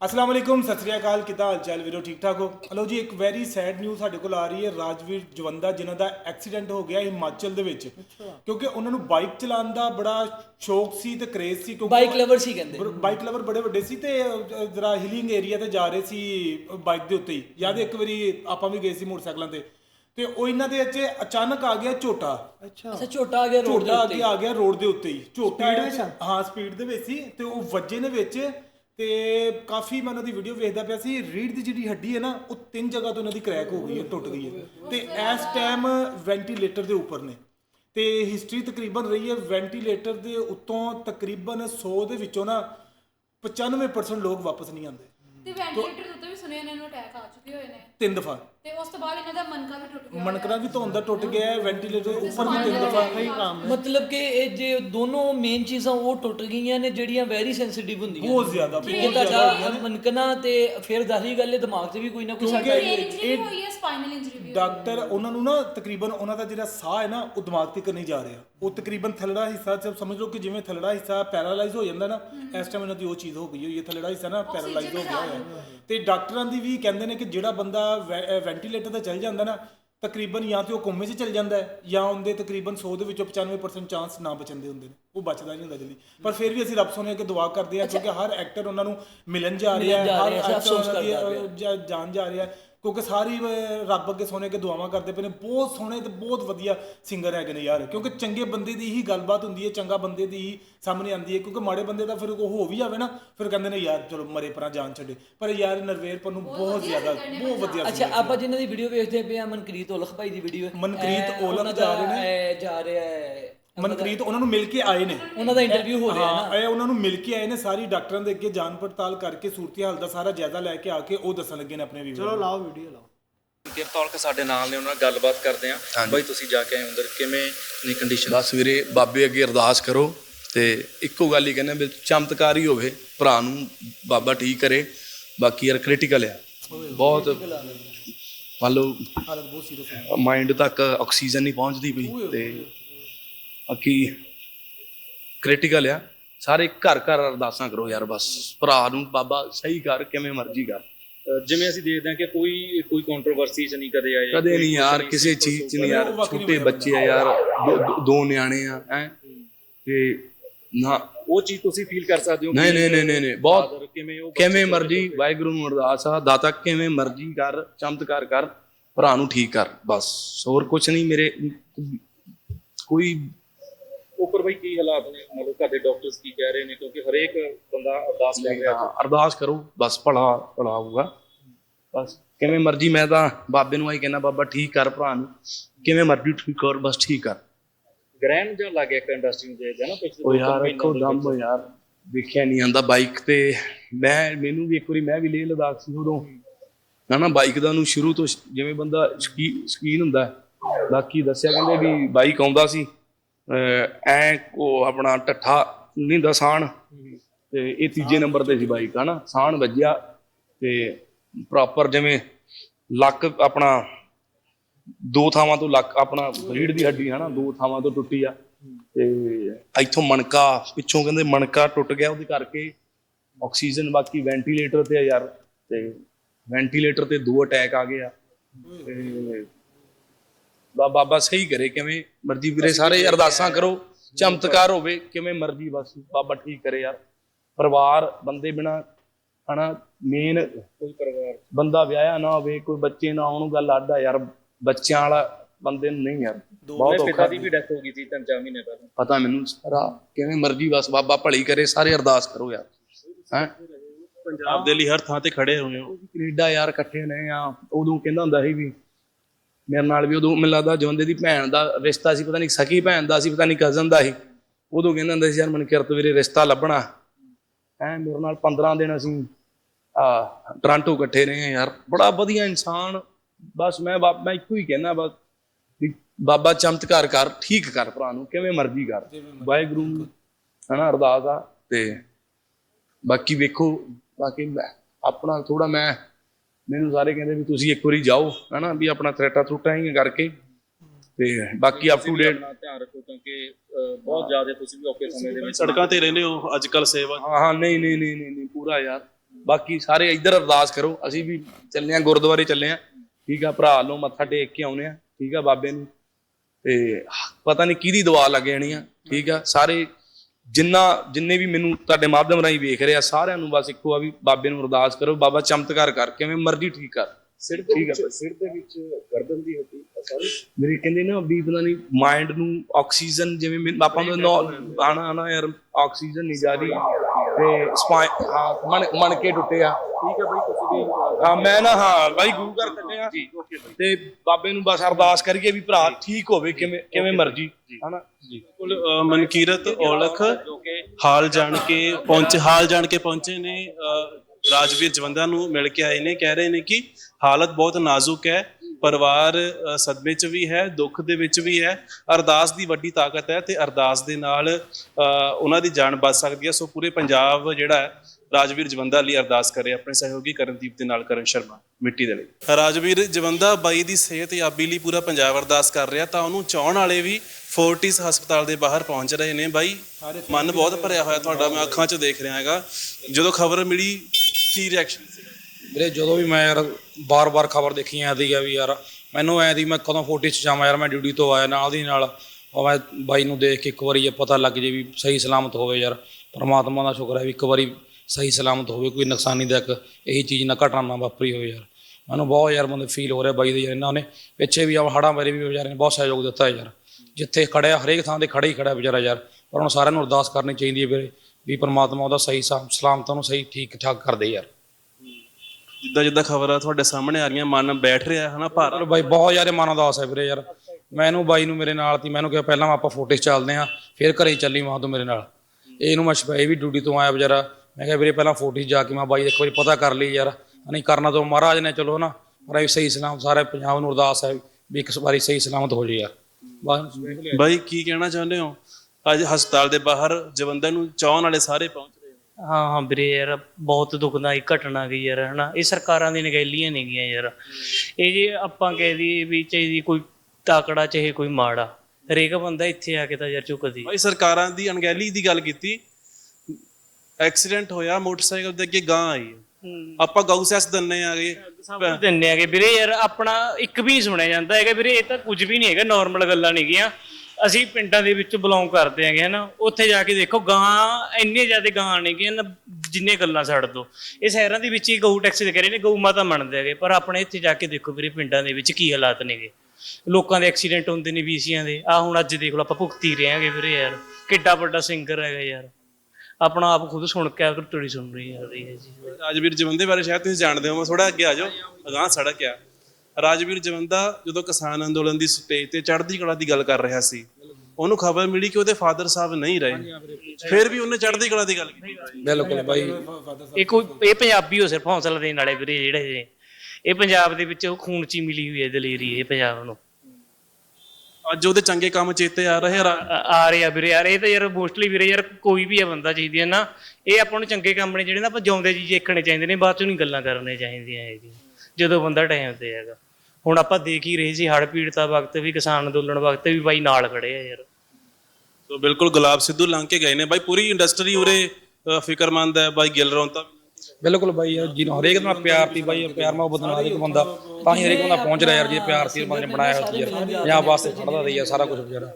ਅਸਲਾਮ ਅਲੈਕੁਮ ਸਤਿ ਸ੍ਰੀ ਅਕਾਲ ਕਿੱਦਾਂ ਹਾਲ ਚਾਲ ਵੀਰੋ? ਠੀਕ ਠਾਕ ਹੋ? ਹਲੋ ਜੀ ਇੱਕ ਵੈਰੀ ਸੈਡ ਨਿਊਜ਼ ਸਾਡੇ ਕੋਲ ਆ ਰਹੀ ਹੈ ਰਾਜਵੀਰ ਜਵੰਦਾ ਜਿਨ੍ਹਾਂ ਦਾ ਐਕਸੀਡੈਂਟ ਹੋ ਗਿਆ ਹਿਮਾਚਲ ਦੇ ਵਿੱਚ। ਕਿਉਂਕਿ ਉਹਨਾਂ ਨੂੰ ਬਾਈਕ ਚਲਾਉਣ ਦਾ ਬੜਾ ਸ਼ੌਕ ਸੀ ਤੇ ਕ੍ਰੇਜ਼ ਸੀ ਕਿਉਂਕਿ ਬਾਈਕ ਲਵਰ ਸੀ ਕਹਿੰਦੇ। ਬਾਈਕ ਲਵਰ ਬੜੇ ਵੱਡੇ ਸੀ ਤੇ ਜਰਾ ਹਿਲਿੰਗ ਏਰੀਆ ਤੇ ਜਾ ਰਹੇ ਸੀ ਬਾਈਕ ਦੇ ਉੱਤੇ ਹੀ। ਯਾਦ ਇੱਕ ਵਾਰੀ ਆਪਾਂ ਵੀ ਗਏ ਸੀ ਮੋਟਰਸਾਈਕਲਾਂ ਤੇ। ਤੇ ਉਹ ਇਹਨਾਂ ਦੇ ਵਿੱਚ ਅਚਾਨਕ ਆ ਗਿਆ ਝੋਟਾ। ਅੱਛਾ। ਛੋਟਾ ਆ ਗਿਆ ਰੋਡ ਦੇ ਝੋਟਾ ਉੱਤੇ ਅੱਗੇ ਆ ਗਿਆ ਰੋਡ ਦੇ ਉੱਤੇ ਹੀ। ਝੋਟਾ ਹਾਂ ਸਪੀਡ ਦੇ ਵਿੱਚ ਸੀ ਤੇ ਉਹ ਵੱਜੇ ਨੇ ਵਿੱਚ ਤੇ ਕਾਫੀ ਮੈਂ ਉਹਨਾਂ ਦੀ ਵੀਡੀਓ ਵੇਖਦਾ ਪਿਆ ਸੀ। ਰੀੜ ਦੀ ਜਿਹੜੀ ਹੱਡੀ ਹੈ ਨਾ ਉਹ ਤਿੰਨ ਜਗ੍ਹਾ ਤੋਂ ਉਹਨਾਂ ਦੀ ਕ੍ਰੈਕ ਹੋ ਗਈ ਹੈ ਟੁੱਟ ਗਈ ਹੈ। ਤੇ ਇਸ ਟਾਈਮ ਵੈਂਟੀਲੇਟਰ ਦੇ ਉੱਪਰ ਨੇ। ਤੇ ਹਿਸਟਰੀ ਤਕਰੀਬਨ ਰਹੀ ਹੈ ਵੈਂਟੀਲੇਟਰ ਦੇ ਉੱਤੋਂ ਤਕਰੀਬਨ 100 ਦੇ ਵਿੱਚੋਂ ਨਾ 95% ਲੋਕ ਵਾਪਸ ਨਹੀਂ ਆਉਂਦੇ। ਤੇ ਵੈਂਟੀਲੇਟਰ ਦੇ ਉੱਤੇ ਵੀ ਸੁਣਿਆ ਇਹਨਾਂ ਨੂੰ ਅਟੈਕ ਆ ਚੁੱਕੇ ਹੋਏ ਨੇ। ਤਿੰਨ ਦਫਾ। ਤੇ ਉਸ ਤੋਂ ਬਾਅਦ ਇਹਨਾਂ ਦਾ ਮਨਕਾ ਵੀ ਟੁੱਟ ਗਿਆ ਮਣਕਰਾ ਵੀ ਧੋਣ ਦਾ ਟੁੱਟ ਗਿਆ ਹੈ ਵੈਂਟੀਲੇਟਰ ਉੱਪਰ ਵੀ ਤਿੰਨ ਦਫਾ ਕਈ ਕੰਮ ਮਤਲਬ ਕਿ ਇਹ ਜੇ ਦੋਨੋਂ ਮੇਨ ਚੀਜ਼ਾਂ ਉਹ ਟੁੱਟ ਗਈਆਂ ਨੇ ਜਿਹੜੀਆਂ ਵੈਰੀ ਸੈਂਸਿਟਿਵ ਹੁੰਦੀਆਂ ਬਹੁਤ ਜ਼ਿਆਦਾ ਠੀਕ ਹੈ ਤੁਹਾਡਾ ਮਨਕਨਾ ਤੇ ਫਿਰ ਜ਼ਾਹਰੀ ਗੱਲ ਹੈ ਦਿਮਾਗ 'ਚ ਵੀ ਕੋਈ ਨਾ ਕੋਈ ਸਾਡਾ ਬ੍ਰੇਨ ਇੰਜਰੀ ਹੋਈ ਹੈ ਸਪਾਈਨਲ ਇੰਜਰੀ ਵੀ ਹੋਈ ਹੈ। ਡਾਕਟਰ ਉਹਨਾਂ ਨੂੰ ਨਾ ਤਕਰੀਬਨ ਉਹਨਾਂ ਦਾ ਜਿਹੜਾ ਸਾਹ ਹੈ ਨਾ ਉਹ ਦਿਮਾਗ ਤੱਕ ਨਹੀਂ ਜਾ ਰਿਹਾ। ਉਹ ਤਕਰੀਬਨ ਥੱਲੜਾ ਹਿੱਸਾ ਚ ਸਮਝ ਲਓ ਕਿ ਜਿਵੇਂ ਥੱਲੜਾ ਹਿੱਸਾ ਪੈਰਾਲਾਈਜ਼ ਹੋ ਜਾਂਦਾ ਨਾ ਇਸ ਟਾਈਮ ਇਹਨਾਂ ਦੀ ਉਹ ਚੀਜ਼ ਹੋ ਗਈ ਹੋਈ ਹੈ ਥੱਲੜਾ ਹਿੱਸਾ ਨਾ ਪੈਰਾਲਾਈਜ਼ ਹੋ ਗਿਆ ਹੋਇਆ। ਹੈ। ਤੇ ਡਾਕਟਰਾਂ ਦੀ ਵੀ ਕਹਿੰਦੇ ਨੇ ਕਿ ਜਿਹੜਾ ਬੰਦਾ ਵੈਂਟੀਲੇਟਰ ਤੇ ਚੱਲ ਜਾਂਦਾ ਨਾ ਤਕਰੀਬਨ ਜਾਂ ਤੇ ਉਹ ਕੋਮੇ 'ਚ ਚੱਲ ਜਾਂਦਾ ਹੈ ਜਾਂ ਉਹਦੇ ਤਕਰੀਬਨ 100 ਦੇ ਵਿੱਚੋਂ 95% ਚਾਂਸ ਨਾ ਬਚਣ ਦੇ ਹੁੰਦੇ ਨੇ। ਉਹ ਬਚਦਾ ਨਹੀਂ ਹੁੰਦਾ ਜਲਦੀ। ਪਰ ਫਿਰ ਵੀ ਅਸੀਂ ਰੱਬ ਸੋਨੇ ਅੱਗੇ ਦੁਆ ਕਰਦੇ ਹਾਂ ਕਿਉਂਕਿ ਹਰ ਐਕਟਰ ਉਹਨਾਂ ਨੂੰ ਮਿਲਣ ਜਾ ਰਿਹਾ ਹੈ ਹਰ ਅਫਸੋਸ ਜਾਨ ਜਾ ਰਿਹਾ ਹੈ। ਕਿਉਂਕਿ ਸਾਰੀ ਅਹ, ਰੱਬ ਅੱਗੇ ਸੋਨੇ ਕੇ ਦੁਆਵਾਂ ਕਰਦੇ ਪਏ ਨੇ। ਬਹੁਤ ਸੋਹਣੇ ਤੇ ਬਹੁਤ ਵਧੀਆ ਸਿੰਗਰ ਹੈਗੇ ਨੇ ਯਾਰ। ਕਿਉਂਕਿ ਚੰਗੇ ਬੰਦੇ ਦੀ ਹੀ ਗੱਲਬਾਤ ਹੁੰਦੀ ਹੈ ਚੰਗਾ ਬੰਦੇ ਦੀ ਹੀ ਸਾਹਮਣੇ ਆਉਂਦੀ ਹੈ। ਕਿਉਂਕਿ ਮਾੜੇ ਬੰਦੇ ਦਾ ਫਿਰ ਉਹ ਹੋ ਵੀ ਜਾਵੇ ਨਾ ਫਿਰ ਕਹਿੰਦੇ ਨੇ ਯਾਰ ਚਲੋ ਮਰੇ ਪਰਾਂ ਜਾਨ ਛੱਡੇ। ਪਰ ਯਾਰ ਨਰਵੇਰ ਪਰ ਨੂੰ ਬਹੁਤ ਜ਼ਿਆਦਾ ਬਹੁਤ ਵਧੀਆ ਅੱਛਾ ਆਪਾਂ ਜਿਨ੍ਹਾਂ ਦੀ ਵੀਡੀਓ ਵੇਖਦੇ ਪਏ ਆ ਮਨਕਰੀਤ ਔਲਖ ਭਾਈ ਦੀ ਵੀਡੀਓ ਮਨਕਰੀਤ ਔਲਖ ਜਾ ਰਹੇ ਨੇ। ਜਾ ਰਿਹਾ ਹੈ ਮਨਕਰੀਤ ਉਹਨਾਂ ਨੂੰ ਮਿਲ ਕੇ ਆਏ ਨੇ। ਉਹਨਾਂ ਦਾ ਇੰਟਰਵਿਊ ਹੋ ਰਿਹਾ ਹਾਂ ਇਹ ਉਹਨਾਂ ਨੂੰ ਮਿਲ ਕੇ ਆਏ ਨੇ ਸਾਰੀ ਡਾਕਟਰਾਂ ਦੇ ਅੱਗੇ ਜਾਨ ਪੜਤਾਲ ਕਰਕੇ ਸੂਰਤੀ ਹਾਲ ਦਾ ਸਾਰਾ ਜਾਇਜ਼ਾ ਲੈ ਕੇ ਆ ਕੇ ਉਹ ਦੱਸਣ ਲੱਗੇ ਨੇ ਆਪਣੇ ਵੀਡੀਓ ਚਲੋ ਲਾਓ ਵੀਡੀਓ ਲਾਓ। ਕਿਰਤੌਲ ਸਾਡੇ ਨਾਲ ਨੇ ਉਹਨਾਂ ਨਾਲ ਗੱਲਬਾਤ ਕਰਦੇ ਆਂ ਬਾਈ ਤੁਸੀਂ ਜਾ ਕੇ ਆਏ ਅੰਦਰ ਕਿਵੇਂ ਨੇ ਕੰਡੀਸ਼ਨ ਬਸ ਵੀਰੇ ਬਾਬੇ ਅੱਗੇ ਅਰਦਾਸ ਕਰੋ ਤੇ ਇੱਕੋ ਗੱਲ ਹੀ ਕਹਿੰਦੇ ਵੀ ਚਮਤਕਾਰ ਹੀ ਹੋਵੇ ਭਰਾ ਨੂੰ ਬਾਬਾ ਠੀਕ ਕਰੇ ਬਾਕੀ ਯਾਰ ਕ੍ਰਿਟੀਕਲ ਆ। ਬਹੁਤ ਮੰਨ ਲਓ ਹਾਲਤ ਬਹੁਤ ਸੀਰੀਅਸ ਹੈ। ਮਾਈਂਡ ਤੱਕ ਆਕਸੀਜਨ ਨਹੀਂ ਪਹੁੰਚਦੀ ਪਈ ਤੇ ਬਾਕੀ ਕ੍ਰਿਟੀਕਲ ਆ। ਸਾਰੇ ਘਰ ਘਰ ਅਰਦਾਸਾਂ ਕਰੋ ਯਾਰ ਬਸ। ਭਰਾ ਨੂੰ ਬਾਬਾ ਸਹੀ ਕਰ ਕਿਵੇਂ ਮਰਜ਼ੀ ਕਰ। ਜਿਵੇਂ ਅਸੀਂ ਦੇਖਦੇ ਹਾਂ ਕਿ ਕੋਈ ਕੋਈ ਕੰਟਰੋਵਰਸੀ ਚ ਨਹੀਂ ਕਦੇ ਆਏ ਕਦੇ ਨਹੀਂ ਯਾਰ ਕਿਸੇ ਚੀਜ਼ 'ਚ ਨਹੀਂ ਯਾਰ। ਛੋਟੇ ਬੱਚੇ ਆ ਯਾਰ ਦੋ- ਨਿਆਣੇ ਆ ਹੈ। ਤੇ ਨਾ ਉਹ ਚੀਜ਼ ਤੁਸੀਂ ਫੀਲ ਕਰ ਸਕਦੇ ਹੋ ਨਹੀਂ ਨਹੀਂ ਨਹੀਂ ਨਹੀਂ ਨਹੀਂ। ਬਹੁਤ father ਕਿਵੇਂ ਉਹ ਕਿਵੇਂ ਮਰਜ਼ੀ ਵਾਹਿਗੁਰੂ ਨੂੰ ਅਰਦਾਸ ਆ। ਦਾਤਾ ਕਿਵੇਂ ਮਰਜ਼ੀ ਕਰ ਚਮਤਕਾਰ ਕਰ ਭਰਾ ਨੂੰ ਠੀਕ ਕਰ। ਬਸ। ਹੋਰ ਕੁਝ ਨਹੀਂ ਮੇਰੇ ਕੋਈ ਉੱਪਰ ਬਈ ਕੀ ਹਾਲਾਤ ਨੇ? ਮਤਲਬ ਘਰ ਦੇ ਡਾਕਟਰਸ ਕੀ ਕਹਿ ਰਹੇ ਨੇ? ਕਿਉਂਕਿ ਹਰੇਕ ਬੰਦਾ ਅਰਦਾਸ ਕਰ ਰਿਹਾ। ਹਾਂ, ਅਰਦਾਸ ਕਰੋ ਬਸ ਭਲਾ ਭਲਾ ਹੋਊਗਾ। ਬਸ ਕਿਵੇਂ ਮਰਜ਼ੀ ਮੈਂ ਤਾਂ ਬਾਬੇ ਨੂੰ ਆਈ ਕਹਿੰਦਾ ਬਾਬਾ ਠੀਕ ਕਰ ਭਰਾ ਨੂੰ। ਕਿਵੇਂ ਮਰਜ਼ੀ ਠੀਕ ਕਰ ਬਸ ਠੀਕ ਕਰ। ਗ੍ਰੈਂਡ ਜਿਹਾ ਲੱਗ ਗਿਆ ਇੱਕ ਇੰਡਸਟਰੀ ਨੂੰ ਆ ਨਾ ਪਿਛਲੇ ਉਹ ਯਾਰ ਇੱਕੋ ਦਮ ਯਾਰ ਵੇਖਿਆ ਨਹੀਂ ਆਂਦਾ ਬਾਈਕ ਤੇ। ਮੈਂ ਮੈਨੂੰ ਵੀ ਇੱਕ ਵਾਰੀ ਮੈਂ ਵੀ ਲੇਹ ਲਦਾਖ ਸੀ ਉਦੋਂ। ਨਾ ਨਾ ਬਾਈਕ ਦਾ ਨੂੰ ਸ਼ੁਰੂ ਤੋਂ ਜਿਵੇਂ ਬੰਦਾ ਸ਼ਕੀ- ਸ਼ਕੀਨ ਹੁੰਦਾ। ਬਾਕੀ ਦੱਸਿਆ ਕਹਿੰਦੇ ਵੀ ਬਾਈਕ ਆਉਂਦਾ ਸੀ। ਐ ਉਹ ਆਪਣਾ ਟੱਠਾ ਨਹੀਂ ਹੁੰਦਾ ਸਾਣ ਤੇ ਇਹ ਤੀਜੇ ਨੰਬਰ ਤੇ ਸੀ ਬਾਈਕ ਹਨਾ? ਸਾਣ ਵੱਜਿਆ ਤੇ ਪ੍ਰੋਪਰ ਜਿਵੇਂ ਲੱਕ ਆਪਣਾ ਦੋ ਥਾਵਾਂ ਤੋਂ ਲੱਕ ਆਪਣਾ ਰੀੜ ਦੀ ਹੱਡੀ ਹਨਾ? ਦੋ ਥਾਵਾਂ ਤੋਂ ਟੁੱਟੀ ਆ। ਤੇ ਇੱਥੋਂ ਮਣਕਾ ਪਿੱਛੋਂ ਕਹਿੰਦੇ ਮਣਕਾ ਟੁੱਟ ਗਿਆ ਉਹਦੇ ਕਰਕੇ ਆਕਸੀਜਨ ਬਾਕੀ ਵੈਂਟੀਲੇਟਰ ਤੇ ਆ ਯਾਰ ਤੇ ਵੈਂਟੀਲੇਟਰ ਤੇ ਦੋ ਅਟੈਕ ਆ ਗਏ ਆ। ਤੇ ਬਾਬਾ ਸਹੀ ਕਰੇ ਕਿਵੇਂ ਮਰਜ਼ੀ ਵੀਰੇ ਸਾਰੇ ਅਰਦਾਸਾਂ ਕਰੋ ਚਮਤਕਾਰ ਹੋਵੇ ਕਿਵੇਂ ਮਰਜ਼ੀ ਬਸ ਬਾਬਾ ਠੀਕ ਕਰੇ ਯਾਰ। ਪਰਿਵਾਰ ਬੰਦੇ ਬਿਨਾ ਹਨਾ ਮੇਨ ਕੋਈ ਪਰਿਵਾਰ ਬੰਦਾ ਵਿਆਹਿਆ ਨਾ ਹੋਵੇ ਕੋਈ ਬੱਚੇ ਨਾ ਹੋਣ ਗੱਲ ਅੱਡ ਆ ਯਾਰ। ਬੱਚਿਆਂ ਵਾਲਾ ਬੰਦੇ ਨੂੰ ਨਹੀਂ ਯਾਰ ਬਹੁਤ ਪਿਤਾ ਔਖਾ। ਦੀ ਵੀ ਡੈਥ ਹੋ ਗਈ ਸੀ ਤਿੰਨ ਚਾਰ ਮਹੀਨੇ ਪਹਿਲਾਂ। ਪਤਾ ਮੈਨੂੰ ਸਾਰਾ ਕਿਵੇਂ ਮਰਜ਼ੀ ਬਸ ਬਾਬਾ ਭਲੀ ਕਰੇ ਸਾਰੇ ਅਰਦਾਸ ਕਰੋ ਯਾਰ। ਹੈ? ਪੰਜਾਬ ਦੇ ਲਈ ਹਰ ਥਾਂ ਤੇ ਖੜੇ ਹੋਏ ਹੋ। ਕੈਨੇਡਾ ਯਾਰ ਇਕੱਠੇ ਨੇ ਆ ਉਦੋਂ ਕਹਿੰਦਾ ਹੁੰਦਾ ਸੀ ਵੀ ਮੇਰੇ ਨਾਲ ਵੀ ਉਦੋਂ ਮੈਨੂੰ ਲੱਗਦਾ ਜਵੰਦੇ ਦੀ ਭੈਣ ਦਾ ਰਿਸ਼ਤਾ ਸੀ ਪਤਾ ਨਹੀਂ ਸਕੀ ਭੈਣ ਦਾ ਸੀ ਪਤਾ ਨਹੀਂ ਕਜ਼ਨ ਦਾ ਸੀ। ਉਦੋਂ ਕਹਿੰਦਾ ਹੁੰਦਾ ਸੀ ਯਾਰ ਮਨ ਕਿਰਤ ਵੀਰੇ ਰਿਸ਼ਤਾ ਲੱਭਣਾ। ਐ ਮੇਰੇ ਨਾਲ 15 ਦਿਨ ਅਸੀਂ ਆ ਟ੍ਰਾਂਟੋ ਇਕੱਠੇ ਰਹੇ ਯਾਰ। ਬੜਾ ਵਧੀਆ ਇਨਸਾਨ ਬਸ ਮੈਂ ਮੈਂ ਇੱਕੋ ਹੀ ਕਹਿਣਾ ਬਸ ਬਾਬਾ ਚਮਤਕਾਰ ਕਰ ਠੀਕ ਕਰ ਭਰਾ ਨੂੰ ਕਿਵੇਂ ਮਰਜ਼ੀ ਕਰ। ਵਾਹਿਗੁਰੂ ਨੂੰ ਹਨਾ ਅਰਦਾਸ ਆ ਤੇ ਬਾਕੀ ਵੇਖੋ ਬਾਕੀ ਮੈਂ ਆਪਣਾ ਥੋੜਾ ਮੈਂ ਮੈਨੂੰ ਸਾਰੇ ਕਹਿੰਦੇ ਵੀ ਤੁਸੀਂ ਇੱਕ ਵਾਰੀ ਜਾਓ ਹਨਾ ਵੀ ਆਪਣਾ ਥਰੇਟਾ ਥਰੂਟਾ ਹੀ ਕਰਕੇ। ਤੇ ਬਾਕੀ ਅਪ ਟੂ ਡੇਟ ਆਪਣਾ ਧਿਆਨ ਰੱਖੋ ਕਿਉਂਕਿ ਅਹ, ਬਹੁਤ ਜ਼ਿਆਦਾ ਤੁਸੀਂ ਵੀ ਔਖੇ ਸਮੇਂ ਦੇ ਵਿੱਚ ਸੜਕਾਂ ਤੇ ਰਹਿੰਦੇ ਹੋ ਅੱਜ ਕੱਲ ਸੇਵਾ ਹਾਂ ਹਾਂ ਨਹੀਂ ਨਹੀਂ ਨਹੀਂ ਨਹੀਂ ਨਹੀਂ ਪੂਰਾ ਯਾਰ। ਬਾਕੀ ਸਾਰੇ ਇੱਧਰ ਅਰਦਾਸ ਕਰੋ ਅਸੀਂ ਵੀ ਚੱਲੇ ਆ ਗੁਰਦੁਆਰੇ ਚੱਲੇ ਆ ਠੀਕ ਆ ਭਰਾ ਨੂੰ ਮੱਥਾ ਟੇਕ ਕੇ ਆਉਨੇ ਆ ਠੀਕ ਆ ਬਾਬੇ ਨੂੰ। ਤੇ ਪਤਾ ਨਹੀਂ ਕਿਹਦੀ ਦੁਆ ਲੱਗ ਜਾਣੀ ਆ। ਠੀਕ ਆ ਸਾਰੇ ਜਿੰਨਾ ਜਿੰਨੇ ਵੀ ਮੈਨੂੰ ਤੁਹਾਡੇ ਮਾਧਿਅਮ ਰਾਹੀਂ ਵੇਖ ਰਹੇ ਸਾਰਿਆਂ ਨੂੰ ਬਸ ਇੱਕੋ ਆ ਵੀ ਬਾਬੇ ਨੂੰ ਅਰਦਾਸ ਕਰੋ ਬਾਬਾ ਚਮਤਕਾਰ ਕਰ ਕਿਵੇਂ ਮਰਜ਼ੀ ਠੀਕ ਕਰ। ਸਿਰ ਦੇ ਵਿੱਚ ਸਿਰ ਦੇ ਵਿੱਚ ਗਰਦਨ ਦੀ ਹੱਡੀ ਸਾਰੀ। ਮੇਰੇ ਕਹਿੰਦੇ ਨਾ ਵੀ ਪਤਾ ਨਹੀਂ ਮਾਈਂਡ ਨੂੰ ਆਕਸੀਜਨ ਜਿਵੇਂ ਆਪਾਂ ਨੌ- ਆਣਾ ਆਣਾ ਯਾਰ ਆਕਸੀਜਨ ਨਹੀਂ ਜਾ ਰਹੀ। ਤੇ ਸਪਾਈ ਹਾਂ ਮਣ ਮਣ ਕੇ ਟੁੱਟੇ ਆ। ਠੀਕ ਹੈ ਬਾਈ ਤੁਸੀਂ ਵੀ ਹਾਂ ਮੈਂ ਨਾ ਹਾਂ ਬਾਈ ਗੁਰੂ ਘਰ ਕੱਢੇ ਆ। ਤੇ ਬਾਬੇ ਨੂੰ ਬਸ ਅਰਦਾਸ ਕਰੀਏ ਵੀ ਭਰਾ ਠੀਕ ਹੋਵੇ ਕਿਵੇਂ ਕਿਵੇਂ ਮਰਜ਼ੀ। ਹਨਾ? ਬਿਲਕੁਲ ਅ, ਮਨਕੀਰਤ ਔਲਖ ਹਾਲ ਜਾਣ ਕੇ ਪਹੁੰਚ ਹਾਲ ਜਾਣ ਕੇ ਪਹੁੰਚੇ ਨੇ ਅ, ਰਾਜਵੀਰ ਜਵੰਦਾ ਨੂੰ ਮਿਲ ਕੇ ਆਏ ਨੇ ਕਹਿ ਰਹੇ ਨੇ ਕਿ ਹਾਲਤ ਬਹੁਤ ਨਾਜ਼ੁਕ ਹੈ। ਪਰਿਵਾਰ ਸਦਮੇ 'ਚ ਵੀ ਹੈ, ਦੁੱਖ ਦੇ ਵਿੱਚ ਵੀ ਹੈ, ਅਰਦਾਸ ਦੀ ਵੱਡੀ ਤਾਕਤ ਹੈ ਤੇ ਅਰਦਾਸ ਦੇ ਨਾਲ ਉਹਨਾਂ ਦੀ ਜਾਨ ਬਚ ਸਕਦੀ ਹੈ, ਸੋ ਪੂਰੇ ਪੰਜਾਬ ਜਿਹੜਾ ਹੈ, ਰਾਜਵੀਰ ਜਵੰਦਾ ਲਈ ਅਰਦਾਸ ਕਰੇ ਆਪਣੇ ਸਹਿਯੋਗੀ ਕਰਨਦੀਪ ਦੇ ਨਾਲ ਕਰਨ ਸ਼ਰਮਾ, ਮਿੱਟੀ ਦੇ ਲਈ। ਰਾਜਵੀਰ ਜਵੰਦਾ ਬਾਈ ਦੀ ਸਿਹਤ ਯਾਬੀ ਲਈ ਪੂਰਾ ਪੰਜਾਬ ਅਰਦਾਸ ਕਰ ਰਿਹਾ, ਤਾਂ ਉਹਨੂੰ ਚਾਹਣ ਵਾਲੇ ਵੀ ਫੋਰਟਿਸ ਹਸਪਤਾਲ ਦੇ ਬਾਹਰ ਪਹੁੰਚ ਰਹੇ ਨੇ। ਬਾਈ, ਮਨ ਬਹੁਤ ਭਰਿਆ ਹੋਇਆ ਤੁਹਾਡਾ, ਮੈਂ ਅੱਖਾਂ 'ਚ ਦੇਖ ਰਿਹਾ ਹੈਗਾ, ਜਦੋਂ ਖਬਰ ਮਿਲੀ, ਕੀ ਰਿਐਕਸ਼ਨ ਸੀ? ਵੀਰੇ, ਜਦੋਂ ਵੀ ਮੈਂ ਯਾਰ ਬਾਰ-ਬਾਰ ਖਬਰ ਦੇਖੀ ਜਾਂਦੀ ਆ ਵੀ ਯਾਰ ਮੈਨੂੰ ਐ ਦੀ ਮੈਂ ਕਦੋਂ ਫੋਟੀ ਚ ਜਾਵਾਂ ਯਾਰ, ਮੈਂ ਡਿਊਟੀ ਤੋਂ ਆਇਆ ਨਾਲ ਦੀ ਨਾਲ। ਉਹ ਮੈਂ ਬਾਈ ਨੂੰ ਦੇਖ ਕੇ ਇੱਕ ਵਾਰੀ ਇਹ ਪਤਾ ਲੱਗ ਜੇ ਵੀ ਸਹੀ ਸਲਾਮਤ ਹੋਵੇ ਯਾਰ। ਪਰਮਾਤਮਾ ਦਾ ਸ਼ੁਕਰ ਹੈ ਵੀ ਇੱਕ ਵਾਰੀ ਸਹੀ ਸਲਾਮਤ ਹੋਵੇ, ਕੋਈ ਨੁਕਸਾਨੀਦਾਇਕ ਇਹੀ ਚੀਜ਼ ਨਾ ਘਟਨਾ ਨਾ ਵਾਪਰੀ ਹੋਵੇ ਯਾਰ। ਮੈਨੂੰ ਬਹੁਤ ਯਾਰ ਬੰਦੇ ਫੀਲ ਹੋ ਰਿਹਾ ਬਾਈ ਦੇ ਯਾਰ ਇਹਨਾਂ ਨੇ। ਪਿੱਛੇ ਵੀ ਆ ਹੜਾਂ ਬਾਰੇ ਵੀ ਵਿਚਾਰੇ ਨੇ ਬਹੁਤ ਸਹਿਯੋਗ ਦਿੱਤਾ ਯਾਰ। ਜਿੱਥੇ ਖੜਿਆ ਹਰੇਕ ਥਾਂ ਤੇ ਖੜਾ ਹੀ ਖੜਾ ਵਿਚਾਰਾ ਯਾਰ। ਪਰ ਹੁਣ ਸਾਰਿਆਂ ਨੂੰ ਅਰਦਾਸ ਕਰਨੀ ਚਾਹੀਦੀ ਹੈ ਵੀਰੇ ਵੀ ਪਰਮਾਤਮਾ ਉਹਦਾ ਸਹੀ ਸਾ- ਸਲਾਮਤ ਨੂੰ ਸਹੀ ਠੀਕ ਠਾਕ ਕਰ ਦੇ ਯਾਰ। ਜਿੱਦਾਂ ਜਿੱਦਾਂ ਖਬਰਾਂ ਤੁਹਾਡੇ ਸਾਹਮਣੇ ਆ ਰਹੀਆਂ ਮਨ ਬੈਠ ਰਿਹਾ ਹੈ ਨਾ ਭਾਰ? ਬਾਈ ਬਹੁਤ ਜ਼ਿਆਦਾ ਮਨ ਉਦਾਸ ਹੈ ਵੀਰੇ ਯਾਰ। ਮੈਨੂੰ ਬਾਈ ਨੂੰ ਮੇਰੇ ਨਾਲ ਤੀ ਮੈਨੂੰ ਕਿਹਾ ਪਹਿਲਾਂ ਆਪਾਂ ਫੋਟੋ ਚੱਲਦੇ ਆਂ ਫਿਰ ਘਰੇ ਚੱਲੀ ਮਾਂ ਤੂੰ ਮੇਰੇ ਨਾਲ। ਇਹਨੂੰ ਮੈਂ ਛਪਾਈ ਵੀ ਡਿਊਟੀ ਤੋਂ ਆਇਆ ਵਿਚਾਰਾ। ਮੈਂ ਕਿਹਾ ਵੀਰੇ ਪਹਿਲਾਂ ਫੋਟੋ ਜਾ ਕੇ ਮੈਂ ਬਾਈ ਇੱਕ ਵਾਰੀ ਪਤਾ ਕਰ ਲਈ ਯਾਰ। ਨਹੀਂ ਕਰਨਾ ਤਾਂ ਮਹਾਰਾਜ ਨੇ ਚਲੋ ਨਾ ਪਰ ਇਹ ਸਹੀ ਸਲਾਮ ਸਾਰੇ ਪੰਜਾਬ ਨੂੰ ਅਰਦਾਸ ਹੈ ਵੀ ਇੱਕ ਵਾਰੀ ਸਹੀ ਸਲਾਮਤ ਹੋ ਜੇ ਯਾਰ ਬਾਈ ਕੀ ਕਹਿਣਾ ਚਾਹੁੰਦੇ ਹੋ? ਅੱਜ ਹਸਪਤਾਲ ਦੇ ਬਾਹਰ ਜਵੰਦਰ ਨੂੰ ਚਾਹਣ ਵਾਲੇ ਸਾਰੇ ਪਹੁੰਚ ਹਾਂ ਹਾਂ ਵੀਰੇ ਯਾਰ ਬਹੁਤ ਦੁਖਦਾਈ ਘਟਨਾ ਗਈ ਯਾਰ ਹਨਾ। ਇਹ ਸਰਕਾਰਾਂ ਦੀ ਨਗੈਲੀਆਂ ਨਹੀਂ ਗਈਆਂ ਯਾਰ। ਇਹ ਜੇ ਆਪਾਂ ਕਹਿ ਦਈਏ ਵੀ ਚਾਹੀਦੀ ਕੋਈ ਤਾਕੜਾ ਚਾਹੇ ਕੋਈ ਮਾੜਾ ਹਰੇਕ ਬੰਦਾ ਇੱਥੇ ਆ ਕੇ ਤਾਂ ਯਾਰ ਝੁਕਦੀ। ਬਾਈ ਸਰਕਾਰਾਂ ਦੀ ਅਣਗਹਿਲੀ ਦੀ ਗੱਲ ਕੀਤੀ। ਐਕਸੀਡੈਂਟ ਹੋਇਆ ਮੋਟਰਸਾਈਕਲ ਦੇ ਅੱਗੇ ਗਾਂ ਆਈ। ਆਪਾਂ ਗਊ ਸੈਸ ਦੰਨੇ ਆ ਗਏ ਸਭ ਕੁਝ ਦਿੰਨੇ ਆਗੇ। ਵੀਰੇ ਯਾਰ ਆਪਣਾ ਇੱਕ ਵੀ ਸੁਣਿਆ ਜਾਂਦਾ ਹੈਗਾ। ਵੀਰੇ ਇਹ ਤਾਂ ਕੁਝ ਵੀ ਨਹੀਂ ਹੈਗਾ। ਨਾਰਮਲ ਗੱਲਾਂ ਨਹੀਂ ਗੀਆਂ ਅਸੀਂ ਪਿੰਡਾਂ ਦੇ ਵਿੱਚ ਬਿਲੋਂਗ ਕਰਦੇ ਹੈਗੇ ਹਨਾ ਉੱਥੇ ਜਾ ਕੇ ਦੇਖੋ ਗਾਂ ਇੰਨੇ ਜ਼ਿਆਦਾ ਗਾਂ ਨੇ ਕਿ ਜਿੰਨੇ ਗੱਲਾਂ ਛੱਡ ਦੋ। ਇਹ ਸ਼ਹਿਰਾਂ ਦੇ ਵਿੱਚ ਹੀ ਗਊ ਟੈਕਸੀ ਦੇ ਰਹੇ ਨੇ, ਗਊ ਮਾਤਾ ਮੰਨਦੇ ਹੈਗੇ, ਪਰ ਆਪਣੇ ਇੱਥੇ ਜਾ ਕੇ ਦੇਖੋ ਵੀਰੇ ਪਿੰਡਾਂ ਦੇ ਵਿੱਚ ਕੀ ਹਾਲਾਤ ਨੇਗੇ। ਲੋਕਾਂ ਦੇ ਐਕਸੀਡੈਂਟ ਹੁੰਦੇ ਨੇ ਵੀਸੀਆਂ ਦੇ। ਆ ਹੁਣ ਅੱਜ ਦੇਖ ਲਓ ਆਪਾਂ ਭੁਗਤੀ ਰਹੇ ਹਾਂਗੇ ਵੀਰੇ ਯਾਰ, ਕਿੱਡਾ ਵੱਡਾ ਸਿੰਗਰ ਹੈਗਾ ਯਾਰ। ਆਪਣਾ ਆਪ ਖੁਦ ਸੁਣ ਕੇ ਆकर ਤੁੜੀ ਸੁਣ ਰਹੀ ਹੈ ਇਹ ਜੀ। ਰਾਜਵੀਰ ਜਵੰਦੇ ਬਾਰੇ ਸ਼ਾਇਦ ਤੁਸੀਂ ਜਾਣਦੇ ਹੋ ਮੈਂ ਥੋੜਾ ਅੱਗੇ ਆ ਜਾਓ। ਅਗਾਂਹ ਸੜਕ ਆ। ਰਾਜਵੀਰ ਜਵੰਦਾ ਜਦੋਂ ਕਿਸਾਨ ਅੰਦੋਲਨ ਦੀ ਸਟੇਜ ਤੇ ਚੜ੍ਹਦੀ ਕਲਾ ਦੀ ਗੱਲ ਕਰ ਰਿਹਾ ਸੀ ਉਹਨੂੰ ਖਬਰ ਮਿਲੀ ਕਿ ਉਹਦੇ ਫਾਦਰ ਸਾਹਿਬ ਨਹੀਂ ਰਹੇ। ਫਿਰ ਵੀ ਉਹਨੇ ਚੜ੍ਹਦੀ ਕਲਾ ਦੀ ਗੱਲ ਕੀਤੀ। ਬਿਲਕੁਲ ਬਾਈ। ਇਹ ਕੋਈ ਇਹ ਪੰਜਾਬੀ ਹੋ ਸਿਰਫ ਹੌਸਲਾ ਦੇਣ ਵਾਲੇ ਵੀਰੇ ਜਿਹੜੇ ਨੇ। ਇਹ ਪੰਜਾਬ ਦੇ ਵਿੱਚ ਉਹ ਖੂਨ ਚ ਮਿਲੀ ਹੋਈ ਹੈ ਦਲੇਰੀ ਇਹ ਪੰਜਾਬ ਨੂੰ। ਅੱਜ ਉਹਦੇ ਚੰਗੇ ਕੰਮ ਚੇਤੇ ਆ ਰਹੇ ਆ ਰਾ- ਆ ਰਿਹਾ ਵੀਰੇ ਯਾਰ ਇਹ ਤਾਂ ਯਾਰ ਮੋਸਟਲੀ ਵੀਰੇ ਯਾਰ ਕੋਈ ਵੀ ਆ ਬੰਦਾ ਚਾਹੀਦੀ ਹੈ ਨਾ ਇਹ ਆਪਾਂ ਨੂੰ ਚੰਗੇ ਕੰਮ ਨੇ ਜਿਹੜੇ ਨਾ ਆਪਾਂ ਜਿਉਂਦੇ ਜੀ ਦੇਖਣੇ ਚਾਹੀਦੇ ਨੇ ਬਾਅਦ ਚੋਂ ਨਹੀਂ ਗੱਲਾਂ ਕਰਨੇ ਚਾਹੀਦੀਆਂ ਹੈਗੀਆਂ ਜਦੋਂ ਬੰਦਾ ਟਾਈਮ ਤੇ ਹੈਗਾ। ਹੁਣ ਆਪਾਂ ਦੇਖ ਹੀ ਰਹੇ ਸੀ ਹੜ੍ਹ ਪੀੜਤਾ ਵਕਤ ਵੀ ਕਿਸਾਨ ਅੰਦੋਲਨ ਵਕਤ ਵੀ ਬਾਈ ਨਾਲ ਖੜੇ ਆ ਯਾਰ। ਸੋ ਬਿਲਕੁਲ ਗੁਲਾਬ ਸਿੱਧੂ ਲੰਘ ਕੇ ਗਏ ਨੇ। ਬਾਈ ਪੂਰੀ ਇੰਡਸਟਰੀ ਉਰੇ ਅ, ਫਿਕਰਮੰਦ ਹੈ ਬਾਈ ਗਿੱਲ ਰੌਂਤਾ ਬਿਲਕੁਲ ਬਾਈ ਯਾਰ ਜਿਹਨੂੰ ਹਰੇਕ ਨਾਲ ਪਿਆਰ ਤੀ ਬਾਈ ਪਿਆਰ ਮੁਹੱਬਤ ਨਾਲ ਹਰੇਕ ਬੰਦਾ ਤਾਂ ਹੀ ਹਰੇਕ ਬੰਦਾ ਪਹੁੰਚ ਰਿਹਾ ਯਾਰ ਜੇ ਪਿਆਰ ਸੀ ਬੰਦੇ ਨੇ ਬਣਾਇਆ ਹੋਇਆ ਸੀ ਯਾਰ। ਪੰਜਾਬ ਵਾਸਤੇ ਖੜਦਾ ਰਹੀ ਯਾਰ ਸਾਰਾ ਕੁਝ ਵਿਚਾਰਾ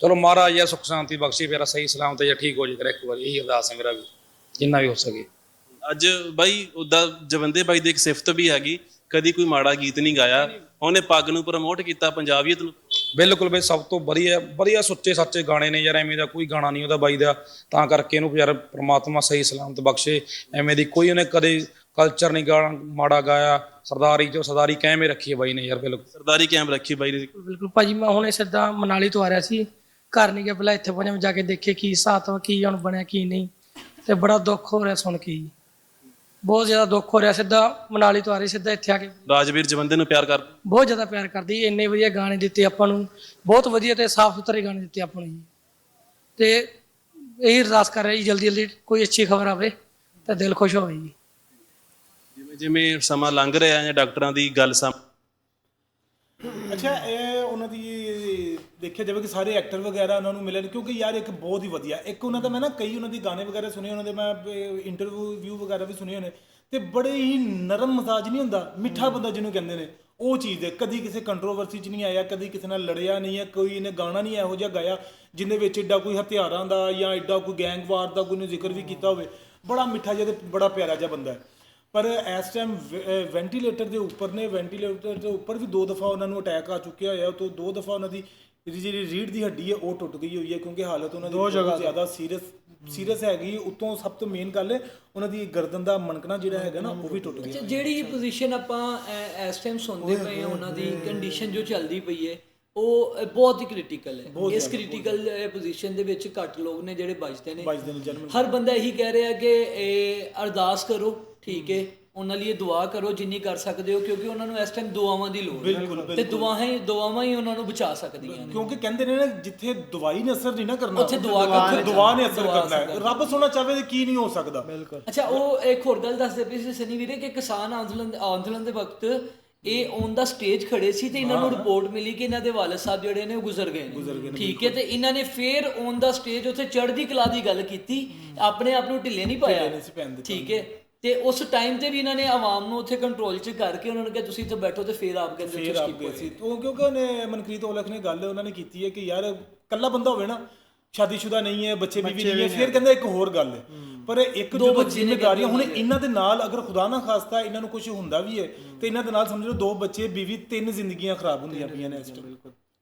ਚਲੋ ਮਹਾਰਾਜ ਯਾਰ ਸੁਖ ਸ਼ਾਂਤੀ ਬਖਸ਼ੀ ਮੇਰਾ ਸਹੀ ਸਲਾਮਤ ਜਾਂ ਠੀਕ ਹੋ ਜੇ ਕਰੇ ਇੱਕ ਵਾਰੀ ਇਹੀ ਅਰਦਾਸ ਹੈ ਮੇਰਾ ਵੀ ਜਿੰਨਾ ਵੀ ਹੋ ਸਕੇ। ਅੱਜ ਬਾਈ ਉਹਦਾ ਜਵੰਦੇ ਬਾਈ ਦੀ ਇੱਕ ਸਿਫਤ ਵੀ ਹੈਗੀ। ਕਦੀ ਕੋਈ ਮਾੜਾ ਗੀਤ ਨਹੀਂ ਗਾਇਆ। ਉਹਨੇ ਪੱਗ ਨੂੰ ਪ੍ਰਮੋਟ ਕੀਤਾ ਪੰਜਾਬੀਅਤ ਨੂੰ। ਬਿਲਕੁਲ ਬਈ ਸਭ ਤੋਂ ਵਧੀਆ ਵਧੀਆ ਸੁੱਚੇ ਸੱਚੇ ਗਾਣੇ ਨੇ ਯਾਰ ਐਵੇਂ ਦਾ ਕੋਈ ਗਾਣਾ ਨਹੀਂ ਉਹਦਾ ਬਾਈ ਦਾ। ਤਾਂ ਕਰਕੇ ਇਹਨੂੰ ਯਾਰ ਪ੍ਰਮਾਤਮਾ ਸਹੀ ਸਲਾਮਤ ਬਖਸ਼ੇ। ਐਵੇਂ ਦੀ ਕੋਈ ਉਹਨੇ ਕਦੇ ਕਲਚਰ ਨਹੀਂ ਗਾਣਾ ਮਾੜਾ ਗਾਇਆ। ਸਰਦਾਰੀ ਜੋ ਸਰਦਾਰੀ ਕਾਇਮੇ ਰੱਖੀ ਹੈ ਬਾਈ ਨੇ ਯਾਰ ਬਿਲਕੁਲ। ਸਰਦਾਰੀ ਕੈਮ ਰੱਖੀ ਬਾਈ ਨੇ। ਬਿਲਕੁਲ ਭਾਜੀ ਮੈਂ ਹੁਣੇ ਸਿੱਧਾ ਮਨਾਲੀ ਤੋਂ ਆ ਰਿਹਾ ਸੀ। ਘਰ ਨਹੀਂ ਗਿਆ ਪਹਿਲਾਂ ਇੱਥੇ ਪਹੁੰਚਿਆ ਮੈਂ ਜਾ ਕੇ ਦੇਖੇ ਕੀ ਹਿਸਾਬ ਵਾ ਕੀ ਹੁਣ ਬਣਿਆ ਕੀ ਨਹੀਂ। ਤੇ ਬੜਾ ਦੁੱਖ ਹੋ ਰਿਹਾ ਸੁਣ ਕੇ ਜੀ। ਬਹੁਤ ਜ਼ਿਆਦਾ ਦੁੱਖ ਹੋ ਰਿਹਾ ਸਿੱਧਾ ਮਨਾਲੀ ਤੋਂ ਆ ਰਹੀ ਸਿੱਧਾ ਇੱਥੇ ਆ ਕੇ। ਰਾਜਵੀਰ ਜਵੰਦੇ ਨੂੰ ਪਿਆਰ ਕਰ। ਬਹੁਤ ਜ਼ਿਆਦਾ ਪਿਆਰ ਕਰਦੀ ਇੰਨੇ ਵਧੀਆ ਗਾਣੇ ਦਿੱਤੇ ਆਪਾਂ ਨੂੰ। ਬਹੁਤ ਵਧੀਆ ਤੇ ਸਾਫ਼ ਸੁਥਰੇ ਗਾਣੇ ਦਿੱਤੇ ਆਪਾਂ ਨੂੰ ਜੀ। ਤੇ ਇਹ ਅਰਦਾਸ ਕਰ ਰਿਹਾ ਜੀ ਜਲਦੀ ਜਲਦੀ ਕੋਈ ਅੱਛੀ ਖਬਰ ਆਵੇ ਤਾਂ ਦਿਲ ਖੁਸ਼ ਹੋਵੇ ਜੀ। ਜਿਵੇਂ ਜਿਵੇਂ ਸਮਾਂ ਲੰਘ ਰਿਹਾ ਹੈ ਡਾਕਟਰਾਂ ਦੀ ਗੱਲ ਸਾਹਮਣੇ ਅੱਛਾ ਇਹ ਉਹਨਾਂ ਦੀ ਦੇਖਿਆ ਜਾਵੇ ਕਿ ਸਾਰੇ ਐਕਟਰ ਵਗੈਰਾ ਉਹਨਾਂ ਨੂੰ ਮਿਲਣ ਕਿਉਂਕਿ ਯਾਰ ਇੱਕ ਬਹੁਤ ਹੀ ਵਧੀਆ, ਇੱਕ ਉਹਨਾਂ ਦਾ ਮੈਂ ਨਾ ਕਈ ਉਹਨਾਂ ਦੇ ਗਾਣੇ ਵਗੈਰਾ ਸੁਣੇ, ਉਹਨਾਂ ਦੇ ਮੈਂ ਇੰਟਰਵਿਊ ਵਿਊ ਵਗੈਰਾ ਵੀ ਸੁਣੇ ਹੋਣੇ ਤੇ ਬੜੇ ਹੀ ਨਰਮ ਮਜ਼ਾਜ ਨਹੀਂ ਹੁੰਦਾ, ਮਿੱਠਾ ਬੰਦਾ ਜਿਹਨੂੰ ਕਹਿੰਦੇ ਨੇ, ਉਹ ਚੀਜ਼ ਹੈ, ਕਦੀ ਕਿਸੇ ਕੰਟਰੋਵਰਸੀ 'ਚ ਨਹੀਂ ਆਇਆ, ਕਦੀ ਕਿਸੇ ਨਾਲ ਲੜਿਆ ਨਹੀਂ ਹੈ, ਕੋਈ ਇਹਨੇ ਗਾਣਾ ਨਹੀਂ ਇਹੋ ਜਿਹਾ ਗਾਇਆ ਜਿੰਦੇ ਵਿੱਚ ਏਡਾ ਕੋਈ ਹਥਿਆਰਾਂ ਦਾ ਜਾਂ ਏਡਾ ਕੋਈ ਗੈਂਗਵਾਰ ਦਾ ਕੋਈ ਜ਼ਿਕਰ ਵੀ ਕੀਤਾ ਹੋਵੇ, ਬੜਾ ਮਿੱਠਾ ਜਿਹਾ ਤੇ ਬੜਾ ਪਿਆਰਾ ਜਿਹਾ ਬੰਦਾ ਹੈ। ਪਰ ਇਸ ਟਾਈਮ ਵੈਂਟੀਲੇਟਰ ਦੇ ਉੱਪਰ ਨੇ ਵੈਂਟੀਲੇਟਰ ਦੇ ਉੱਪਰ ਵੀ ਦੋ ਦਫਾ ਉਹਨਾਂ ਨੂੰ ਅਟੈਕ ਆ ਚੁੱਕਿਆ ਹੋਇਆ ਤੋਂ ਦੋ ਦਫਾ ਉਹਨਾਂ ਦੀ ਜਿਹੜੀ ਜਿਹੜੀ ਰੀੜ ਦੀ ਹੱਡੀ ਹੈ ਉਹ ਟੁੱਟ ਗਈ ਹੋਈ ਹੈ ਕਿਉਂਕਿ ਹਾਲਤ ਉਹਨਾਂ ਦੀ ਬਹੁਤ ਜ਼ਿਆਦਾ ਸੀਰੀਅਸ ਸੀਰੀਅਸ ਹੈਗੀ। ਉਤੋਂ ਸਭ ਤੋਂ ਮੇਨ ਗੱਲ ਹੈ ਉਹਨਾਂ ਦੀ ਗਰਦਨ ਦਾ ਮਣਕਣਾ ਜਿਹੜਾ ਹੈਗਾ ਨਾ ਉਹ ਵੀ ਟੁੱਟ ਗਿਆ। ਅੱਛਾ, ਜਿਹੜੀ ਪੋਜੀਸ਼ਨ ਆਪਾਂ ਇਸ ਟਾਈਮ ਸੁਣਦੇ ਪਏ ਹਾਂ ਉਹਨਾਂ ਦੀ ਕੰਡੀਸ਼ਨ ਜੋ ਚੱਲਦੀ ਪਈ ਹੈ ਉਹ ਬਹੁਤ ਹੀ ਕ੍ਰਿਟੀਕਲ ਹੈ। ਇਸ ਕ੍ਰਿਟੀਕਲ ਪੋਜੀਸ਼ਨ ਦੇ ਵਿੱਚ ਘੱਟ ਲੋਕ ਨੇ ਜਿਹੜੇ ਬਚਦੇ ਨੇ। ਹਰ ਬੰਦਾ ਇਹੀ ਕਹਿ ਰਿਹਾ ਕਿ ਇਹ ਅਰਦਾਸ ਕਰੋ ਠੀਕ ਹੈ। ਉਹਨਾਂ ਲਈ ਦੁਆ ਕਰੋ ਜਿੰਨੀ ਕਰ ਸਕਦੇ ਹੋ ਕਿਉਂਕਿ ਉਹਨਾਂ ਨੂੰ ਇਸ ਟਾਈਮ ਦੁਆਵਾਂ ਦੀ ਲੋੜ ਹੈ। ਤੇ ਦੁਆਵਾਂ ਹੀ ਦੁਆਵਾਂ ਹੀ ਉਹਨਾਂ ਨੂੰ ਬਚਾ ਸਕਦੀਆਂ ਨੇ। ਕਿਉਂਕਿ ਕਹਿੰਦੇ ਨੇ ਨਾ ਜਿੱਥੇ ਦਵਾਈ ਨੇ ਅਸਰ ਨਹੀਂ ਨਾ ਕਰਨਾ ਉੱਥੇ ਦੁਆ ਉੱਥੇ ਕਰਨੀ ਦੁਆ ਨੇ ਅਸਰ ਕਰਨਾ ਹੈ। ਰੱਬ ਸੋਣਾ ਚਾਹਵੇ ਤੇ ਕੀ ਨਹੀਂ ਹੋ ਸਕਦਾ। ਅੱਛਾ ਉਹ ਇੱਕ ਹੋਰ ਗੱਲ ਦੱਸਦੇ ਪਏ ਸੀ ਸਨੀ ਵੀਰੇ ਕਿ ਕਿਸਾਨ ਅੰਦੋਲਨ ਅੰਦੋਲਨ ਦੇ ਵਕਤ ਇਹ ਔਨ ਦਾ ਸਟੇਜ ਖੜੇ ਸੀ ਤੇ ਇਹਨਾਂ ਨੂੰ ਰਿਪੋਰਟ ਮਿਲੀ ਕਿ ਇਹਨਾਂ ਦੇ ਵਾਲਦ ਸਾਹਿਬ ਜਿਹੜੇ ਨੇ ਉਹ ਗੁਜ਼ਰ ਗਏ ਨੇ। ਠੀਕ ਹੈ ਤੇ ਇਹਨਾਂ ਨੇ ਫੇਰ ਔਨ ਦਾ ਸਟੇਜ ਉੱਥੇ ਚੜ੍ਹਦੀ ਕਲਾ ਦੀ ਗੱਲ ਕੀਤੀ। ਆਪਣੇ ਆਪ ਨੂੰ ਢਿੱਲੇ ਨਹੀਂ ਪਾਇਆ। ਠੀਕ ਹੈ ਤੇ ਉਸ ਟਾਈਮ ਤੇ ਵੀ ਇਹਨਾਂ ਨੇ ਆਵਾਮ ਨੂੰ ਉੱਥੇ ਕੰਟਰੋਲ 'ਚ ਕਰਕੇ ਉਹਨਾਂ ਨੂੰ ਕਿਹਾ ਤੁਸੀਂ ਇੱਥੇ ਬੈਠੋ ਤੇ ਫੇਰ ਆਪ ਕਹਿੰਦੇ ਫੇਰ ਆਪ ਗਏ ਸੀ। ਉਹ ਕਿਉਂਕਿ ਉਹਨੇ ਮਨਕ੍ਰੀਤ ਔਲਖ ਨੇ ਗੱਲ ਉਹਨਾਂ ਨੇ ਕੀਤੀ ਹੈ ਕਿ ਯਾਰ ਕੱਲਾ ਬੰਦਾ ਹੋਵੇ ਨਾ ਸ਼ਾਦੀशुदा ਨਹੀਂ ਹੈ ਬੱਚੇ ਬੀਵੀ ਨਹੀਂ ਹੈ ਫਿਰ ਕਹਿੰਦਾ ਇੱਕ ਹੋਰ ਗੱਲ ਹੈ। ਪਰ ਇੱਕ ਦੋ ਜ਼ਿੰਮੇਵਾਰੀਆਂ ਹੁਣ ਇਹਨਾਂ ਦੇ ਨਾਲ ਅਗਰ ਖੁਦਾ ਨਾ ਖਾਸਤਾ ਇਹਨਾਂ ਨੂੰ ਕੁਝ ਹੁੰਦਾ ਵੀ ਹੈ ਤੇ ਇਹਨਾਂ ਦੇ ਨਾਲ ਸਮਝ ਲਓ ਦੋ ਬੱਚੇ ਬੀਵੀ ਤਿੰਨ ਜ਼ਿੰਦਗੀਆਂ ਖਰਾਬ ਹੁੰਦੀਆਂ ਪਈਆਂ ਨੇ ਇਸ ਟਾਈਮ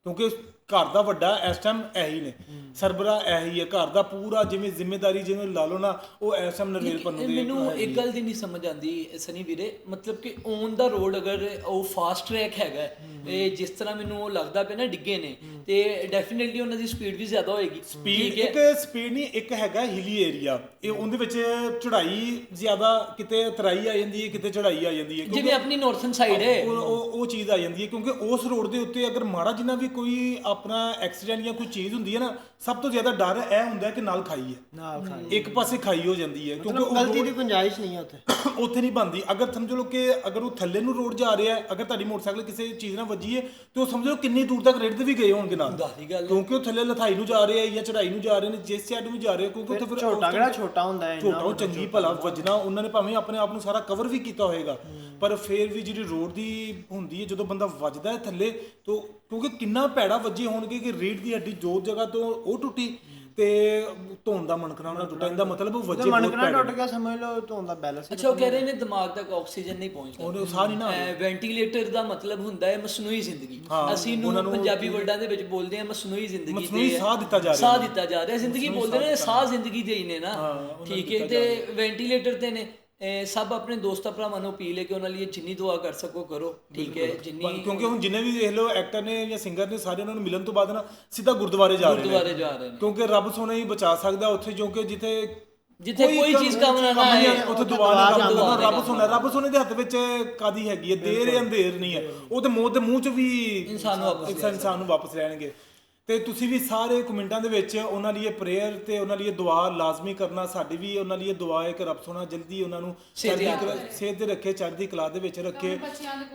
ਕਿਉਂਕਿ ਘਰ ਦਾ ਵੱਡਾ ਇਸ ਟਾਈਮ ਇਹੀ ਨੇ। ਸਰਬਰਾ ਇਹੀ ਹੈ। ਘਰ ਦਾ ਪੂਰਾ ਜਿਵੇਂ ਜ਼ਿੰਮੇਵਾਰੀ ਜਿਵੇਂ ਲਾ ਲਓ ਨਾ ਉਹ ਇਸ ਟਾਈਮ ਨਰਵੇਲ ਪੰਨੂ ਦੀ ਮੈਨੂੰ ਇੱਕ ਗੱਲ ਦੀ ਨਹੀਂ ਸਮਝ ਆਉਂਦੀ ਸਨੀ ਵੀਰੇ। ਮਤਲਬ ਕਿ ਔਨ ਦਾ ਰੋਡ ਅਗਰ ਉਹ ਫਾਸਟ ਟਰੈਕ ਹੈਗਾ ਇਹ ਜਿਸ ਤਰ੍ਹਾਂ ਮੈਨੂੰ ਉਹ ਲੱਗਦਾ ਪਿਆ ਨਾ ਡਿੱਗੇ ਨੇ ਤੇ ਡੈਫੀਨਿਟਲੀ ਉਹਨਾਂ ਦੀ ਸਪੀਡ ਵੀ ਜ਼ਿਆਦਾ ਹੋਏਗੀ। ਸਪੀਡ ਇੱਕ ਸਪੀਡ ਨਹੀਂ ਇੱਕ ਹੈਗਾ ਹਿਲੀ ਏਰੀਆ ਇਹ ਉਹਦੇ ਵਿੱਚ ਚੜ੍ਹਾਈ ਜ਼ਿਆਦਾ ਕਿਤੇ ਉਤਰਾਈ ਆ ਜਾਂਦੀ ਹੈ ਕਿਤੇ ਚੜ੍ਹਾਈ ਆ ਜਾਂਦੀ ਹੈ। ਜਿਵੇਂ ਆਪਣੀ ਨਾਰਥਨ ਸਾਈਡ ਹੈ। ਉਹ ਉਹ ਉਹ ਚੀਜ਼ ਆ ਜਾਂਦੀ ਹੈ। ਕਿਉਂਕਿ ਉਸ ਰੋਡ ਦੇ ਉੱਤੇ ਅਗਰ ਮਾੜਾ ਜਿੰਨਾ ਵੀ ਕੋਈ ਆਪਣਾ ਐਕਸੀਡੈਂਟ ਜਾਂ ਕੋਈ ਚੀਜ਼ ਹੁੰਦੀ ਹੈ ਨਾ ਸਭ ਤੋਂ ਜ਼ਿਆਦਾ ਡਰ ਇਹ ਹੁੰਦਾ ਹੈ ਕਿ ਨਾਲ ਖਾਈ ਹੈ। ਨਾਲ ਖਾਈ ਇੱਕ ਪਾਸੇ ਖਾਈ ਹੋ ਜਾਂਦੀ ਹੈ ਕਿਉਂਕਿ ਉਹ ਗਲਤੀ ਦੀ ਗੁੰਜਾਇਸ਼ ਨਹੀਂ ਹੈ ਉੱਥੇ। ਉੱਥੇ ਨਹੀਂ ਬੰਦੀ ਅਗਰ ਸਮਝ ਲਓ ਕਿ ਅਗਰ ਉਹ ਥੱਲੇ ਨੂੰ ਰੋਡ ਜਾ ਰਿਹਾ ਹੈ ਅਗਰ ਤੁਹਾਡੀ ਮੋਟਰਸਾਈਕਲ ਕਿਸੇ ਚੀਜ਼ ਨਾਲ ਵੱਜੀ ਹੈ ਤੇ ਉਹ ਸਮਝ ਲਓ ਕਿੰਨੀ ਦੂਰ ਤੱਕ ਰੇਡ ਤੇ ਵੀ ਗਏ ਹੋਣਗੇ ਨਾਲ। ਹੈ। ਕਿਉਂਕਿ ਉਹ ਥੱਲੇ ਲਥਾਈ ਨੂੰ ਜਾ ਰਹੇ ਆ ਜਾਂ ਚੜਾਈ ਨੂੰ ਜਾ ਰਹੇ ਨੇ ਜਿਸ ਸਾਈਡ ਨੂੰ ਜਾ ਰਹੇ ਕਿਉਂਕਿ ਉੱਥੇ ਫਿਰ ਛੋਟਾ ਕਿਹੜਾ ਛੋਟਾ ਹੁੰਦਾ ਹੈ ਛੋਟਾ ਉਹ ਚੰਗੀ ਭਲਾ ਵੱਜਣਾ ਉਹਨਾਂ ਨੇ ਭਾਵੇਂ ਆਪਣੇ ਆਪ ਨੂੰ ਸਾਰਾ ਕਵਰ ਵੀ ਕੀਤਾ ਹੋਏਗਾ। ਪਰ ਫਿਰ ਵੀ ਜਿਹੜੀ ਰੋਡ ਦੀ ਹੁੰਦੀ ਹੈ ਜਦੋਂ ਬੰਦਾ ਵੱਜਦਾ ਹੈ ਥੱਲੇ ਤੋਂ ਕਿਉਂਕਿ ਕਿੰਨਾ ਭੈੜਾ ਵੱਜੇ ਹੋਣਗੇ ਕਿ ਰੀੜ ਦੀ ਹੱਡੀ ਜੋ ਜਗ੍ਹਾ ਤੋਂ ਉਹ ਟੁੱਟੀ ਤੇ ਧੌਣ ਦਾ ਮਣਕਣਾ ਉਹਨਾਂ ਟੁੱਟਾ ਇਹਦਾ ਮਤਲਬ ਉਹ ਵੱਜੇ ਬਹੁਤ ਮਣਕਣਾ ਟੁੱਟ ਗਿਆ ਸਮਝ ਲਓ ਤੋਂ ਦਾ ਬੈਲੈਂਸ ਅੱਛਾ ਉਹ ਕਹਿ ਰਹੇ ਨੇ ਦਿਮਾਗ ਤੱਕ ਆਕਸੀਜਨ ਨਹੀਂ ਪਹੁੰਚਦਾ ਉਹਨੂੰ ਸਾਹ ਨਹੀਂ ਨਾ ਵੈਂਟੀਲੇਟਰ ਦਾ ਮਤਲਬ ਹੁੰਦਾ ਹੈ ਮਸਨੂਈ ਜ਼ਿੰਦਗੀ। ਅਸੀਂ ਨੂੰ ਪੰਜਾਬੀ ਵਰਡਾਂ ਦੇ ਵਿੱਚ ਬੋਲਦੇ ਹਾਂ ਮਸਨੂਈ ਜ਼ਿੰਦਗੀ ਮਸਨੂਈ ਤੇ ਸਾਹ ਦਿੱਤਾ ਜਾ ਰਿਹਾ। ਸਾਹ ਦਿੱਤਾ ਜਾ ਰਿਹਾ। ਜ਼ਿੰਦਗੀ ਬੋਲਦੇ ਨੇ ਸਾਹ ਜ਼ਿੰਦਗੀ ਦੇ ਹੀ ਨੇ ਨਾ। ਠੀਕ ਹੈ ਤੇ ਵੈਂਟੀਲੇਟਰ ਤੇ ਨੇ। ਸਭ ਆਪਣੇ ਦੋਸਤਾਂ ਭਰਾਵਾਂ ਨੂੰ ਅਪੀਲ ਹੈ ਕਿ ਉਹਨਾਂ ਲਈ ਜਿੰਨੀ ਦੁਆ ਕਰ ਸਕੋ ਕਰੋ। ਠੀਕ ਹੈ ਜਿੰਨੀ ਕਿਉਂਕਿ ਹੁਣ ਜਿੰਨੇ ਵੀ ਦੇਖ ਲਓ ਐਕਟਰ ਨੇ ਜਾਂ ਸਿੰਗਰ ਨੇ ਸਾਰੇ ਉਹਨਾਂ ਨੂੰ ਮਿਲਣ ਤੋਂ ਬਾਅਦ ਨਾ ਸਿੱਧਾ ਗੁਰਦੁਆਰੇ ਜਾ ਰਹੇ ਨੇ। ਗੁਰਦੁਆਰੇ ਜਾ ਰਹੇ ਨੇ। ਕਿਉਂਕਿ ਰੱਬ ਸੋਨੇ ਹੀ ਬਚਾ ਸਕਦਾ ਉੱਥੇ ਕਿਉਂਕਿ ਜਿੱਥੇ ਜਿੱਥੇ ਕੋਈ ਚੀਜ਼ ਕੰਮ ਨਾ ਆਏ, ਹੈ, ਉੱਥੇ ਦੁਆ ਨਾ ਕੰਮ ਕਰਨਾ ਰੱਬ ਸੋਨਾ ਰੱਬ ਸੋਨੇ ਦੇ ਹੱਥ ਵਿੱਚ ਕਾਦੀ ਹੈਗੀ ਹੈ? ਦੇਰ ਜਾਂ ਅੰਧੇਰ ਨਹੀਂ ਹੈ। ਉਹ ਤੇ ਮੌਤ ਦੇ ਮੂੰਹ ਚ ਵੀ ਇਨਸਾਨ ਨੂੰ ਵਾਪਸ ਇਨਸਾਨ ਇਨਸਾਨ ਨੂੰ ਵਾਪਸ ਲੈਣਗੇ। ਤੇ ਤੁਸੀਂ ਵੀ ਸਾਰੇ ਕਮੈਂਟਾਂ ਦੇ ਵਿੱਚ ਉਹਨਾਂ ਲਈ ਪ੍ਰੇਅਰ ਤੇ ਉਹਨਾਂ ਲਈ ਦੁਆ ਲਾਜ਼ਮੀ ਕਰਨਾ ਸਾਡੀ ਵੀ ਉਹਨਾਂ ਲਈ ਦੁਆ ਹੈ ਕਿ ਰੱਬ ਸੋਨਾ ਜਲਦੀ ਉਹਨਾਂ ਨੂੰ ਚੜ੍ਹਦੀ ਕਲਾ ਸਿਹਤ ਦੇ ਰੱਖੇ ਚੜ੍ਹਦੀ ਕਲਾ ਦੇ ਵਿੱਚ ਰੱਖੇ।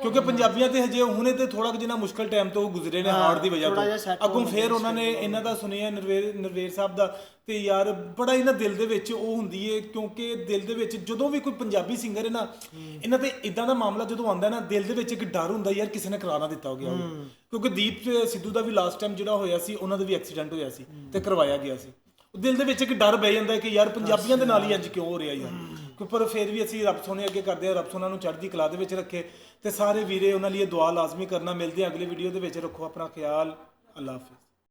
ਕਿਉਂਕਿ ਪੰਜਾਬੀਆਂ ਤੇ ਹਜੇ ਹੁਣੇ ਤੇ ਥੋੜਾ ਜਿਹਾ ਮੁਸ਼ਕਲ ਟਾਈਮ ਤੋਂ ਗੁਜ਼ਰੇ ਨੇ ਹਾਰਟ ਦੀ ਵਜ੍ਹਾ ਥੋੜ੍ਹਾ ਜਿਹਾ ਤੋਂ ਅੱਗੋਂ ਫੇਰ ਉਹਨਾਂ ਨੇ ਇਹਨਾਂ ਦਾ ਸੁਣਿਆ ਨਰਵੇਰ ਨਰਵੇਰ ਸਾਹਿਬ ਦਾ ਤੇ ਯਾਰ ਬੜਾ ਇਹਨਾਂ ਦਿਲ ਦੇ ਵਿੱਚ ਉਹ ਹੁੰਦੀ ਏ ਕਿਉਂਕਿ ਦਿਲ ਦੇ ਵਿੱਚ ਜਦੋਂ ਵੀ ਕੋਈ ਪੰਜਾਬੀ ਸਿੰਗਰ ਹੈ ਨਾ ਇਹਨਾਂ ਤੇ ਇਦਾਂ ਦਾ ਮਾਮਲਾ ਜਦੋਂ ਆਉਂਦਾ ਨਾ ਦਿਲ ਦੇ ਵਿੱਚ ਇੱਕ ਡਰ ਹੁੰਦਾ ਯਾਰ ਕਿਸੇ ਨੇ ਕਰਾ ਨਾ ਦਿੱਤਾ ਹੋ ਗਿਆ ਹੋਵੇ ਕਿਉਂਕਿ ਦੀਪ ਸਿੱਧੂ ਦਾ ਵੀ ਲਾਸਟ ਟਾਈਮ ਜਿਹੜਾ ਹੋਇਆ ਸੀ ਉਹਨਾਂ ਦਾ ਵੀ ਐਕਸੀਡੈਂਟ ਹੋਇਆ ਸੀ ਤੇ ਕਰਵਾਇਆ ਗਿਆ ਸੀ। ਉਹ ਦਿਲ ਦੇ ਵਿੱਚ ਇੱਕ ਡਰ ਬਹਿ ਜਾਂਦਾ ਕਿ ਯਾਰ ਪੰਜਾਬੀਆਂ ਦੇ ਨਾਲ ਹੀ ਅੱਜ ਕਿਉਂ ਹੋ ਰਿਹਾ ਯਾਰ। ਪਰ ਫਿਰ ਵੀ ਅਸੀਂ ਰੱਬ ਸੋਨੇ ਅੱਗੇ ਕਰਦੇ ਆ ਰੱਬ ਸੋਨਾ ਨੂੰ ਚੜ੍ਹਦੀ ਕਲਾ ਦੇ ਵਿੱਚ ਰੱਖੇ। ਤੇ ਸਾਰੇ ਵੀਰੇ ਉਹਨਾਂ ਲਈ ਦੁਆ ਲਾਜ਼ਮੀ ਕਰਨਾ ਮਿਲਦੇ ਅਗਲੀ ਵੀਡੀਓ ਦੇ ਵਿੱਚ। ਰੱਖੋ ਆਪਣਾ ਖਿਆਲ। ਅੱਲਾ ਹਾਫਿਜ਼।